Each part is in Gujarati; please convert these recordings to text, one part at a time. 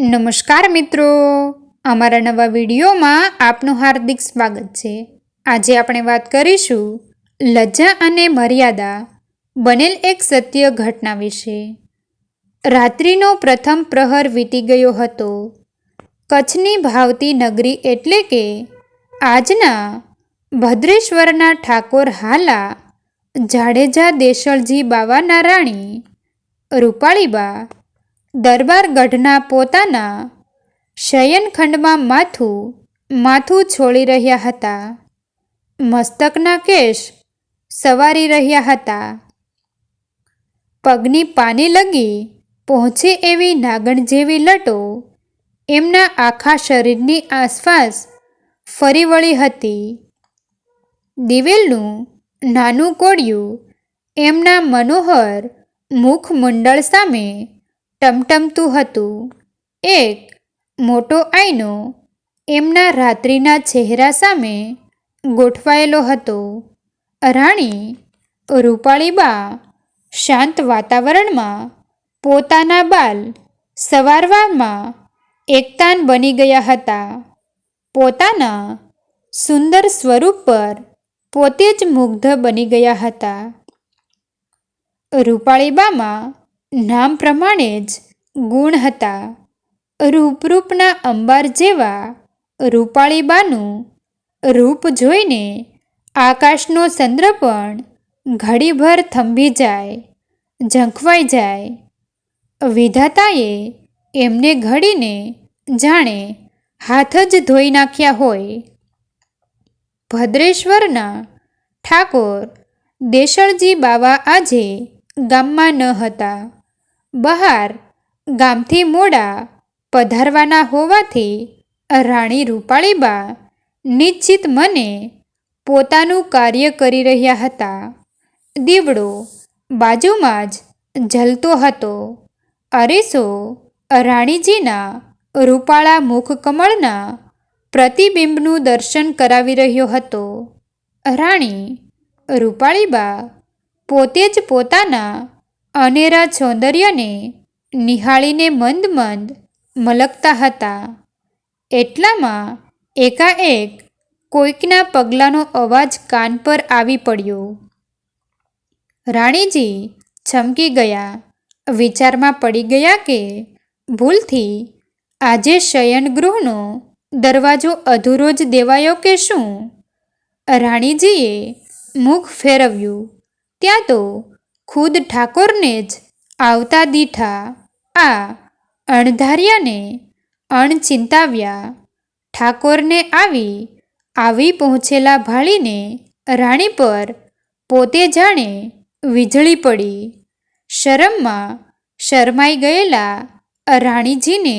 નમસ્કાર મિત્રો. અમારા નવા વિડીયોમાં આપનું હાર્દિક સ્વાગત છે. આજે આપણે વાત કરીશું લજ્જા અને મર્યાદા બનેલ એક સત્ય ઘટના વિશે. રાત્રિનો પ્રથમ પ્રહર વીતી ગયો હતો. કચ્છની ભાવતી નગરી એટલે કે આજના ભદ્રેશ્વરના ઠાકોર હાલા જાડેજા દેશળજી બાવાના રાણી રૂપાળીબા દરબારગઢના પોતાના શયનખંડમાં માથું માથું છોડી રહ્યા હતા. મસ્તકના કેશ સવારી રહ્યા હતા. પગની પાની લગી પહોંચે એવી નાગણ જેવી લટો એમના આખા શરીરની આસપાસ ફરી વળી હતી. દિવેલનું નાનું કોડિયું એમના મનોહર મુખમંડળ સામે ટમટમતું હતું. એક મોટો આઈનો એમના રાત્રિના ચહેરા સામે ગોઠવાયેલો હતો. રાણી રૂપાળીબા શાંત વાતાવરણમાં પોતાના બાલ સવારવામાં એકતાન બની ગયા હતા. પોતાના સુંદર સ્વરૂપ પર પોતે જ મુગ્ધ બની ગયા હતા. રૂપાળીબામાં નામ પ્રમાણે જ ગુણ હતા. રૂપરૂપના અંબાર જેવા રૂપાળીબાનું રૂપ જોઈને આકાશનો ચંદ્ર પણ ઘડીભર થંભી જાય, ઝંખવાઈ જાય. વિધાતાએ એમને ઘડીને જાણે હાથ જ ધોઈ નાખ્યા હોય. ભદ્રેશ્વરના ઠાકોર દેશળજી બાવા આજે ગામમાં ન હતા. બહાર, ગામથી મોડા, પધારવાના હોવાથી રાણી રૂપાળીબા નિશ્ચિત મને પોતાનું કાર્ય કરી રહ્યા હતા. દીવડો બાજુમાં જ જલતો હતો. અરીસો રાણીજીના રૂપાળા મુખકમળના પ્રતિબિંબનું દર્શન કરાવી રહ્યો હતો. રાણી રૂપાળીબા પોતે જ પોતાના અનેરા સૌંદર્યને નિહાળીને મંદ મંદ મલકતા હતા. એટલામાં એકાએક કોઈકના પગલાંનો અવાજ કાન પર આવી પડ્યો. રાણીજી છમકી ગયા. વિચારમાં પડી ગયા કે ભૂલથી આજે શયનગૃહનો દરવાજો અધૂરો જ દેવાયો કે શું? રાણીજીએ મુખ ફેરવ્યું. ત્યાં તો ખુદ ઠાકોરને જ આવતા દીઠા આ અણધાર્યાને અણચિંતાવ્યા. ઠાકોરને આવી આવી પહોંચેલા ભાળીને રાણી પર પોતે જાણે વીજળી પડી. શરમમાં શરમાઈ ગયેલા રાણીજીને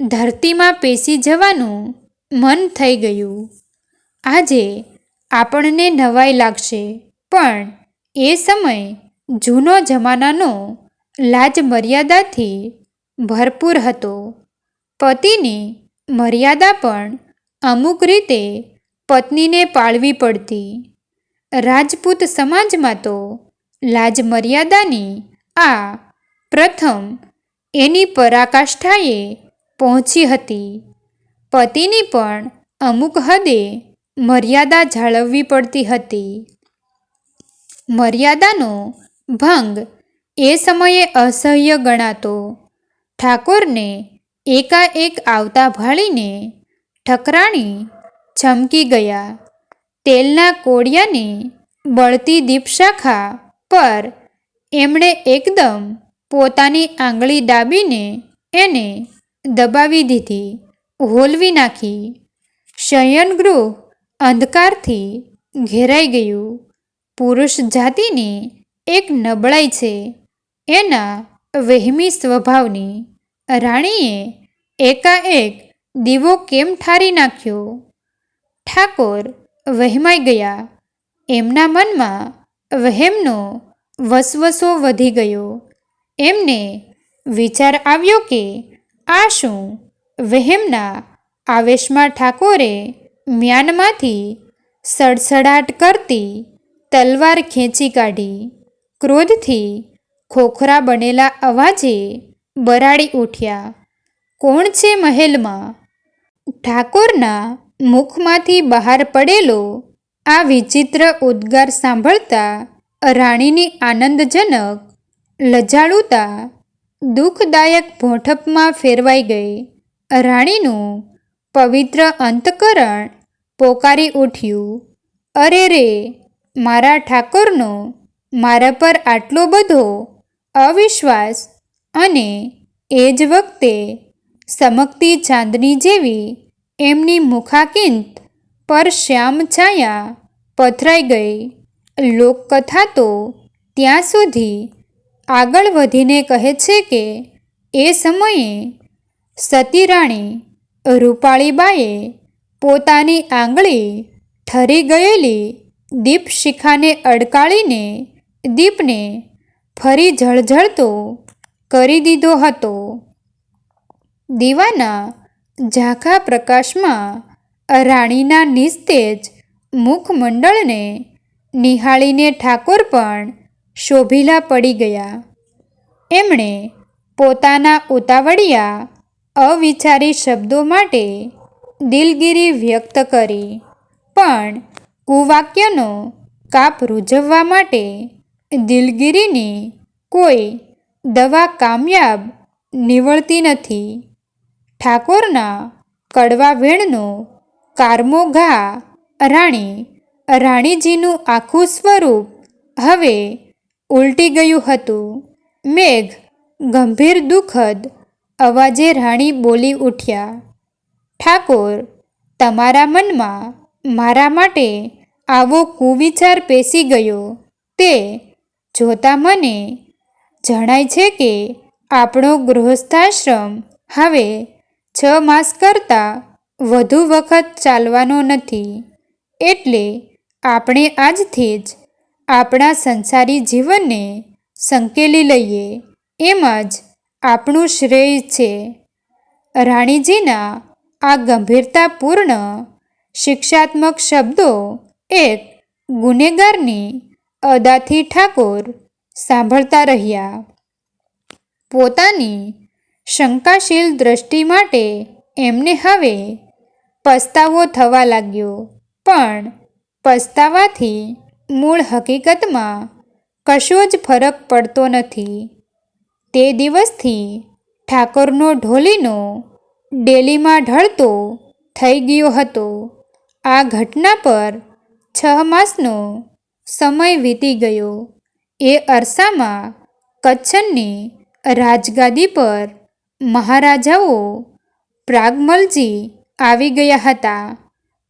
ધરતીમાં પેસી જવાનું મન થઈ ગયું. આજે આપણને નવાઈ લાગશે, પણ એ સમય જૂનો જમાનાનો લાજ મર્યાદાથી ભરપૂર હતો. પતિની મર્યાદા પણ અમુક રીતે પત્નીને પાળવી પડતી. રાજપૂત સમાજમાં તો લાજ મર્યાદાની આ પ્રથમ એની પરાકાષ્ઠાએ પહોંચી હતી. પતિની પણ અમુક હદે મર્યાદા જાળવવી પડતી હતી. મર્યાદાનો ભંગ એ સમયે અસહ્ય ગણાતો. ઠાકોરને એકાએક આવતા ભાળીને ઠકરાણી ચમકી ગયા. તેલના કોડિયાની બળતી દીપશાખા પર એમણે એકદમ પોતાની આંગળી દાબીને એને દબાવી દીધી, હોલવી નાખી. શયનગૃહ અંધકારથી ઘેરાઈ ગયું. પુરુષ જાતિની એક નબળાઈ છે. એના વહેમી સ્વભાવની રાણીએ એકાએક દીવો કેમ ઠારી નાખ્યો? ઠાકોર વહેમાઈ ગયા. એમના મનમાં વહેમનો વસવસો વધી ગયો. એમને વિચાર આવ્યો કે આ શું વહેમના આવેશમાં ઠાકોરે મ્યાનમાંથી સડસડાટ કરતી તલવાર ખેંચી કાઢી. ક્રોધથી ખોખરા બનેલા અવાજે બરાડી ઉઠ્યા. કોણ છે મહેલમાં? ઠાકોરના મુખમાંથી બહાર પડેલો આ વિચિત્ર ઉદ્ગાર સાંભળતા રાણીની આનંદજનક, લજાળુતા, દુઃખદાયક ભોંઠપમાં ફેરવાઈ ગઈ. રાણીનું પવિત્ર અંતકરણ પોકારી ઉઠ્યું. અરે રે, મારા ઠાકોરનો મારા પર આટલો બધો અવિશ્વાસ અને એ જ વખતે સમકતી ચાંદની જેવી એમની મુખાકિંત પર શ્યામ છાયા પથરાઈ ગઈ. લોકકથા તો ત્યાં સુધી આગળ વધીને કહે છે કે એ સમયે સતી રાણી રૂપાળીબાએ પોતાની આંગળી ઠરી ગયેલી દીપશિખાને અડકાળીને દીપને ફરી ઝળઝળતો કરી દીધો હતો. દીવાના ઝાંખા પ્રકાશમાં રાણીના નિસ્તેજ મુખમંડળને નિહાળીને ઠાકોર પણ શોભીલા પડી ગયા. એમણે પોતાના ઉતાવળિયા અવિચારી શબ્દો માટે દિલગીરી વ્યક્ત કરી, પણ કુવાક્યનો કાપ રૂઝવવા માટે દિલગીરીની કોઈ દવા કામયાબ નીવડતી નથી. ઠાકોરના કડવા વેણનો કારમો ઘા રાણી રાણીજીનું આખું સ્વરૂપ હવે ઉલટી ગયું હતું. મેઘ ગંભીર દુઃખદ અવાજે રાણી બોલી ઉઠ્યા, ઠાકોર, તમારા મનમાં મારા માટે આવો કુવિચાર પેસી ગયો. તે જોતા મને જણાય છે કે આપણો ગૃહસ્થાશ્રમ હવે છ માસ કરતાં વધુ વખત ચાલવાનો નથી. એટલે આપણે આજથી જ આપણા સંસારી જીવનને સંકેલી લઈએ. એમ જ આપણું શ્રેય છે. રાણીજીના આ ગંભીરતાપૂર્ણ શિક્ષાત્મક શબ્દો એક ગુનેગારની અદાથી ઠાકોર સાંભળતા રહ્યા. પોતાની શંકાશીલ દ્રષ્ટિ માટે એમને હવે પસ્તાવો થવા લાગ્યો. પણ પસ્તાવાથી મૂળ હકીકતમાં કશો જ ફરક પડતો નથી. તે દિવસથી ઠાકોરનો ઢોલીનો ડેલીમાં ઢળતો થઈ ગયો હતો. આ ઘટના પર છ માસનો સમય વીતી ગયો. એ અરસામાં કચ્છની રાજગાદી પર મહારાજાઓ પ્રાગમલજી આવી ગયા હતા.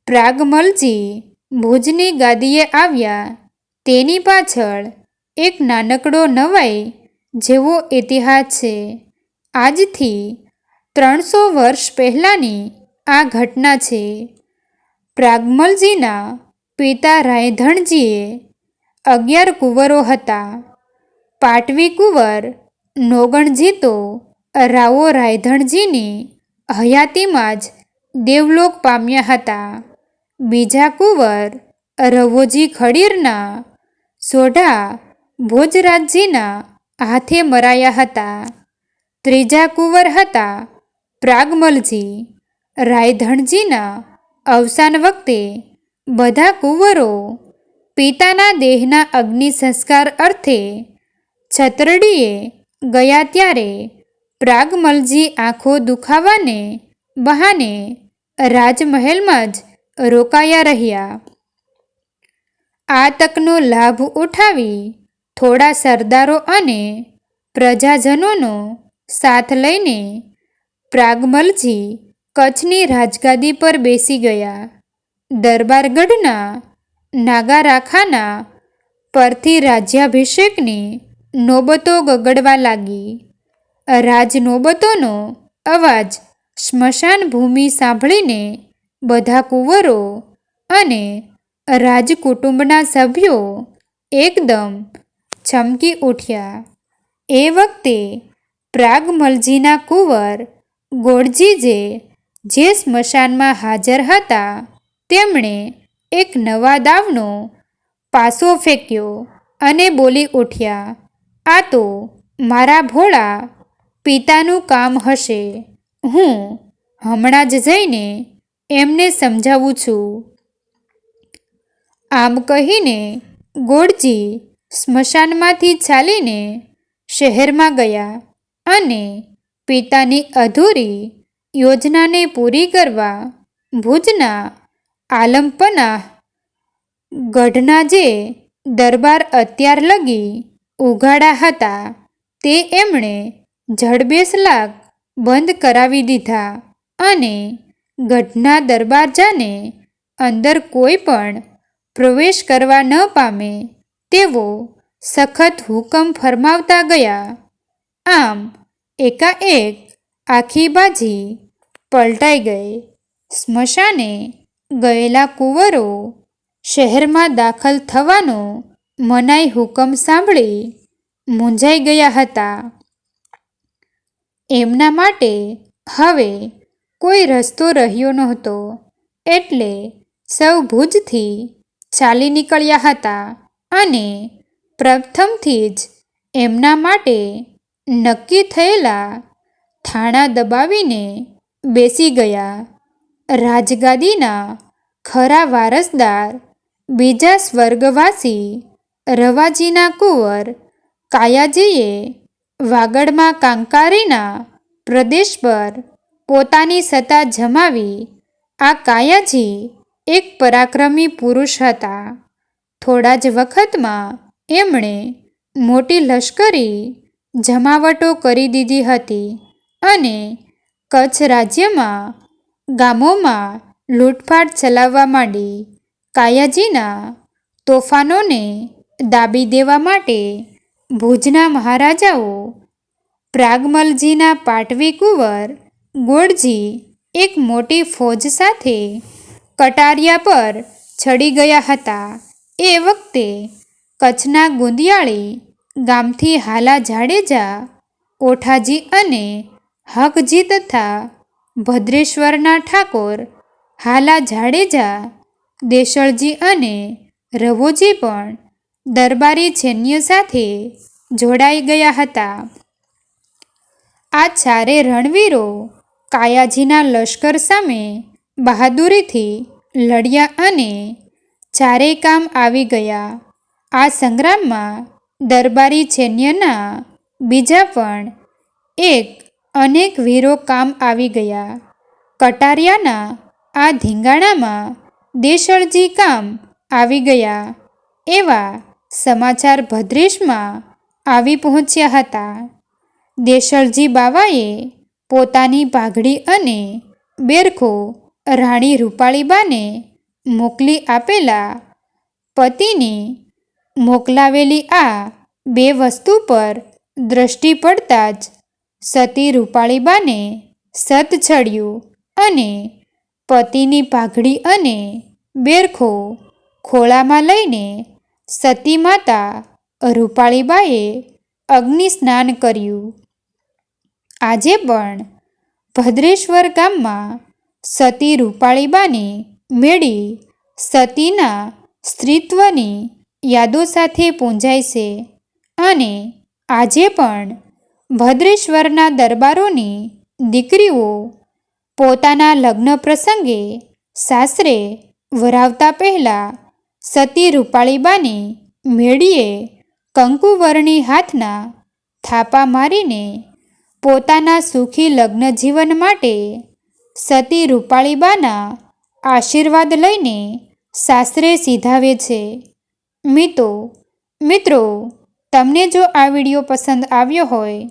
પ્રાગમલજી ભુજની ગાદીએ આવ્યા. તેની પાછળ એક નાનકડો નવાઈ જેવો ઇતિહાસ છે. આજથી ત્રણસો વર્ષ પહેલાંની આ ઘટના છે. પ્રાગમલજીના પિતા રાયધણજીએ અગિયાર કુંવરો હતા. પાટવી કુંવર નોગણજી તો રાવો રાયધણજીની હયાતીમાં જ દેવલોક પામ્યા હતા. બીજા કુંવર, રવોજી ખડીરના સોઢા ભોજરાજજીના હાથે મરાયા હતા. ત્રીજા કુંવર હતા પ્રાગમલજી. રાયધણજીના અવસાન વખતે બધા કુંવરો પિતાના દેહના અગ્નિ સંસ્કાર અર્થે છતરડીએ ગયા ત્યારે પ્રાગમલજી આંખો દુખાવાને બહાને રાજમહેલમાં જ રોકાયા રહ્યા. આ તકનો લાભ ઉઠાવી થોડા સરદારો અને પ્રજાજનોનો સાથ લઈને પ્રાગમલજી કચ્છની રાજગાદી પર બેસી ગયા. દરબારગઢના નાગારાખાના પરથી રાજ્યાભિષેકની નોબતો ગગડવા લાગી. રાજનોબતોનો અવાજ સ્મશાન ભૂમિ સાંભળીને બધા કુંવરો અને રાજકુટુંબના સભ્યો એકદમ ચમકી ઉઠ્યા. એ વખતે પ્રાગમલજીના કુંવર ગોળજીજે જે સ્મશાનમાં હાજર હતા, તેમણે એક નવા દાવનો પાસો ફેંક્યો અને બોલી ઉઠ્યા, આ તો મારા ભોળા પિતાનું કામ હશે. હું હમણાં જ જઈને એમને સમજાવું છું. આમ કહીને ગોળજી સ્મશાનમાંથી ચાલીને શહેરમાં ગયા અને પિતાની અધૂરી યોજનાને પૂરી કરવા ભુજના આલમપના ગઢના જે દરબાર અત્યાર લગી ઉઘાડા હતા, તે એમણે જડબેસલાક બંધ કરાવી દીધા અને ગઢના દરબારજાને અંદર કોઈ પણ પ્રવેશ કરવા ન પામે તેવો સખત હુકમ ફરમાવતા ગયા. આમ એકાએક આખી બાજી પલટાઈ ગઈ. સ્મશાને ગયેલા કુંવરો શહેરમાં દાખલ થવાનો મનાઈ હુકમ સાંભળી મૂંઝાઈ ગયા હતા. એમના માટે હવે કોઈ રસ્તો રહ્યો નહોતો, એટલે સૌ ભુજથી ચાલી નીકળ્યા હતા અને પ્રથમથી જ એમના માટે નક્કી થયેલા થાણા દબાવીને બેસી ગયા. રાજગાદીના ખરા વારસદાર બીજા સ્વર્ગવાસી રવાજીના કુંવર કાયાજીએ વાગડમાં કાંકારીના પ્રદેશ પર પોતાની સત્તા જમાવી આ કાયાજી એક પરાક્રમી પુરુષ હતા. થોડા જ વખતમાં એમણે મોટી લશ્કરી જમાવટો કરી દીધી હતી અને કચ્છ રાજ્યમાં ગામોમાં લૂંટફાટ ચલાવવા માંડી. કાયાજીના તોફાનોને દાબી દેવા માટે ભુજના મહારાજાઓ પ્રાગમલજીના પાટવી કુંવર ગોળજી એક મોટી ફોજ સાથે કટારિયા પર ચડી ગયા હતા. એ વખતે કચ્છના ગુંદિયાળી ગામથી હાલા જાડેજા ઓઠાજી અને હકજી તથા ભદ્રેશ્વરના ઠાકોર, હાલા જાડેજા, દેશળજી અને રવોજી પણ દરબારી સૈન્ય સાથે જોડાઈ ગયા હતા. આ ચારે રણવીરો કાયાજીના લશ્કર સામે બહાદુરીથી લડ્યા અને ચારે કામ આવી ગયા. આ સંગ્રામમાં દરબારી સૈન્યના બીજા પણ એક અનેક વીરો કામ આવી ગયા. કટારિયાના આ ધીંગાણામાં દેશળજી કામ આવી ગયા. એવા સમાચાર ભદ્રેશમાં આવી પહોંચ્યા હતા. દેશળજી બાવાએ પોતાની પાઘડી અને બેરખો રાણી રૂપાળીબાને મોકલી આપેલા પતિની મોકલાવેલી આ બે વસ્તુ પર દ્રષ્ટિ પડતા જ સતી રૂપાળીબાને સત છડ્યું અને પતિની પાઘડી અને બેરખો ખોળામાં લઈને સતી માતા રૂપાળીબાએ અગ્નિ સ્નાન કર્યું. આજે પણ ભદ્રેશ્વર ગામમાં સતી રૂપાળીબાને મેળી સતીના સ્ત્રીત્વની યાદો સાથે પૂંજાય છે અને આજે પણ ભદ્રેશ્વરના દરબારોની દીકરીઓ પોતાના લગ્ન પ્રસંગે સાસરે વરાવતા પહેલાં સતી રૂપાળીબાની મેળીએ કંકુવરણી હાથના થાપા મારીને પોતાના સુખી લગ્ન જીવન માટે સતી રૂપાળીબાના આશીર્વાદ લઈને સાસરે સીધાવે છે. મિત્રો મિત્રો, તમને જો આ વીડિયો પસંદ આવ્યો હોય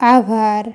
આભાર